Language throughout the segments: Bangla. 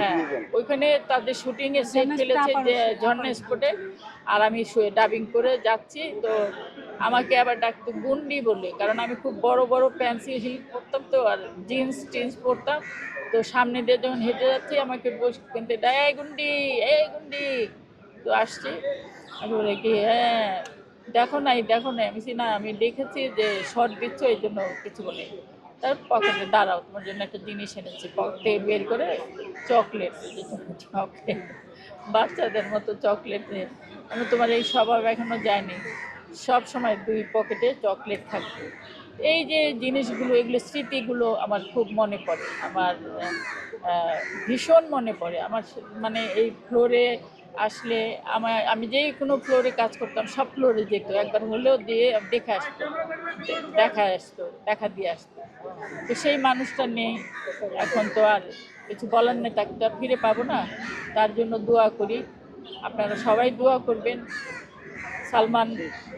হ্যাঁ ওইখানে তাদের শুটিং এ সেট ফেলেছে যে ঝর্ণা স্পটে আর আমি শুয়ে ডাবিং করে যাচ্ছি। তো আমাকে আবার ডাকতো গুন্ডি বলে কারণ আমি খুব বড় বড় প্যান্সি হিল পরতাম তো আর জিন্স টিন্স পরতাম। তো সামনে দিয়ে যখন হেঁটে যাচ্ছি আমাকে বস কিনতে দেয় এই গুন্ডি এই গুন্ডি। তো আসছি। আমি বলে কি হ্যাঁ দেখো নাই দেখো নাই। আমি না আমি দেখেছি যে শর্ট দিচ্ছ এই জন্য কিছু বলে তার পকেটে, দাঁড়াও, তোমার জন্য একটা জিনিস এনেছি। পকেটে বের করে চকলেট চকলেট, বাচ্চাদের মতো চকলেট আমি তোমার এই স্বভাব এখনও যায়নি সব সময় দুই পকেটে চকলেট থাকবে। এই যে জিনিসগুলো, এগুলো, স্মৃতিগুলো আমার খুব মনে পড়ে। আমার ভীষণ মনে পড়ে। আমার মানে এই ফ্লোরে আসলে আমার, আমি যেই কোনো ফ্লোরে কাজ করতাম, সব ফ্লোরে যেত। একবার হলেও দিয়ে, দেখে আসতো, দেখা আসতো, দেখা দিয়ে আসতো। তো সেই মানুষটা নেই, এখন তো আর কিছু বলার নেই, তাকে তো আর ফিরে পাবো না। তার জন্য দোয়া করি। আপনারা সবাই দোয়া করবেন। সালমান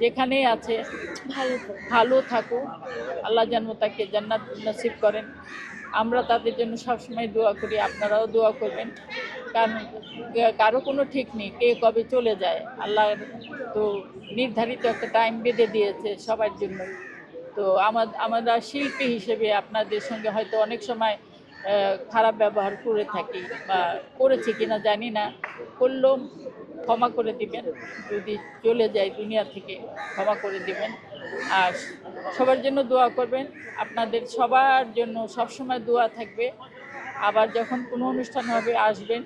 যেখানেই আছে ভালো ভালো থাকুক। আল্লাহ যেন তাকে জান্নাত নসিব করেন। আমরা তাদের জন্য সবসময় দোয়া করি। আপনারাও দোয়া করবেন। কারণ কারও কোনো ঠিক নেই, কে কবে চলে যায়। আল্লাহ তো নির্ধারিত একটা টাইম বেঁধে দিয়েছে সবার জন্য। তো আমার, আমরা শিল্পী হিসেবে আপনাদের সঙ্গে হয়তো অনেক সময় খারাপ ব্যবহার করে থাকি বা করেছি কিনা জানি না। করলেও ক্ষমা করে দিবেন। যদি চলে যায় দুনিয়া থেকে, ক্ষমা করে দিবেন। আর সবার জন্য দোয়া করবেন। আপনাদের সবার জন্য সবসময় দোয়া থাকবে। আবার যখন কোনো অনুষ্ঠান হবে, আসবেন।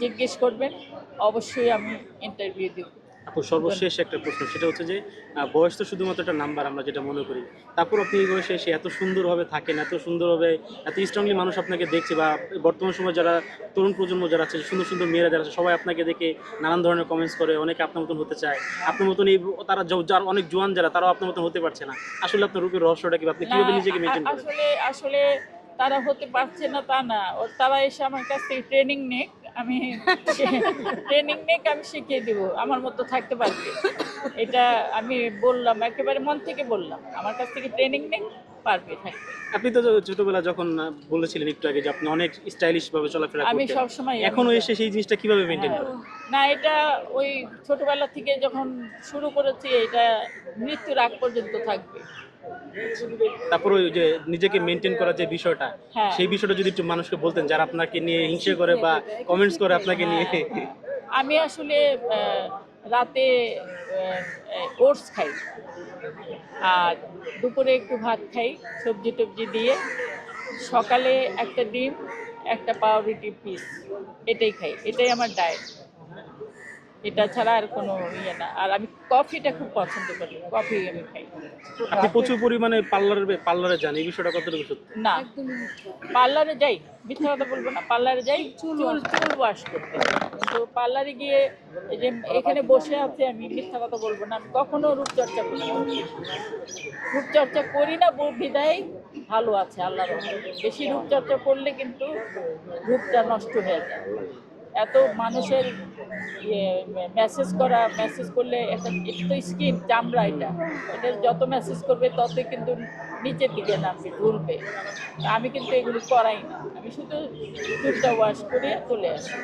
জিজ্ঞেস করবেন অবশ্যই আমি ইন্টারভিউ দেব। আপু সর্বশেষ একটা প্রশ্ন সেটা হচ্ছে যে বয়স তো শুধুমাত্র একটা নাম্বার আমরা যেটা মনে করি। তারপর আপনি এই বয়সে এসে এত সুন্দরভাবে থাকেন এত সুন্দরভাবে এত স্ট্রংলি মানুষ আপনাকে দেখছে বা বর্তমান সময় যারা তরুণ প্রজন্ম যারা আছে সুন্দর সুন্দর মেয়েরা যারা আছে সবাই আপনাকে দেখে নানান ধরনের কমেন্টস করে অনেকে আপনার মতন হতে চায়। আপনার মতন এই তারা যারা অনেক জোয়ান যারা তারাও আপনার মতন হতে পারছে না। আসলে আপনার রূপের রহস্যটা কি আপনি কীভাবে নিজেকে মেনটেন করেন? আসলে আসলে তারা হতে পারছে না তা না। তারা এসে আমার কাছ থেকে ট্রেনিং নেক। আমি ট্রেনিং নেক আমি শিখিয়ে দিব আমার মতো থাকতে পারবে। এটা আমি বললাম একেবারে মন থেকে বললাম। আমার কাছ থেকে ট্রেনিং নেক পারবে থাকবে। আপনি তো ছোটবেলা যখন বলেছিলেন একটু আগে যে আপনি অনেক স্টাইলিশ ভাবে চলাফেরা আমি সবসময় এখনও এসে সেই জিনিসটা কীভাবে মেনটেন হ্যাঁ। করেন না এটা ওই ছোটবেলা থেকে যখন শুরু করেছি এটা মৃত্যুর আগ পর্যন্ত থাকবে। তারপর ওই যে নিজেকে মেনটেন করার যে বিষয়টা হ্যাঁ। সেই বিষয়টা যদি একটু মানুষকে বলতেন যারা আপনাকে নিয়ে হিংসে করে বা কমেন্টস করে আপনাকে নিয়ে। আমি আসলে রাতে ওটস খাই। আর দুপুরে একটু ভাত খাই সবজি টবজি দিয়ে। সকালে একটা ডিম একটা পাউরুটি পিস এটাই খাই এটাই আমার ডায়েট এটা ছাড়া আর কোনো ইয়ে না। আর আমি কফিটা খুব পছন্দ করি। কফি আমি খাই। আপনি প্রচুর পরিমাণে পার্লারে পার্লারে যান এই বিষয়টা কতটুকু সত্যি? না। পার্লারে যাই মিথ্যা কথা বলব না। পার্লারে যাই চুল চুল ওয়াশ করতে কিন্তু পার্লারে গিয়ে এই যে এখানে বসে আছে আমি মিথ্যা কথা বলব না। আমি কখনো রূপচর্চা করি না। রূপচর্চা করি না বউ বিদায় ভালো আছে আল্লাহ বেশি রূপচর্চা করলে কিন্তু রূপটা নষ্ট হয়ে যায়। এত মানুষের মেসেজ করা মেসেজ করলে একটা একটু স্কিন চামড়া এটা। এটা যত মেসেজ করবে, ততই কিন্তু নিচের দিকে নামবে ঘুরবে আমি কিন্তু এগুলো করাই না। আমি শুধু চুলটা ওয়াশ করে চলে আসি।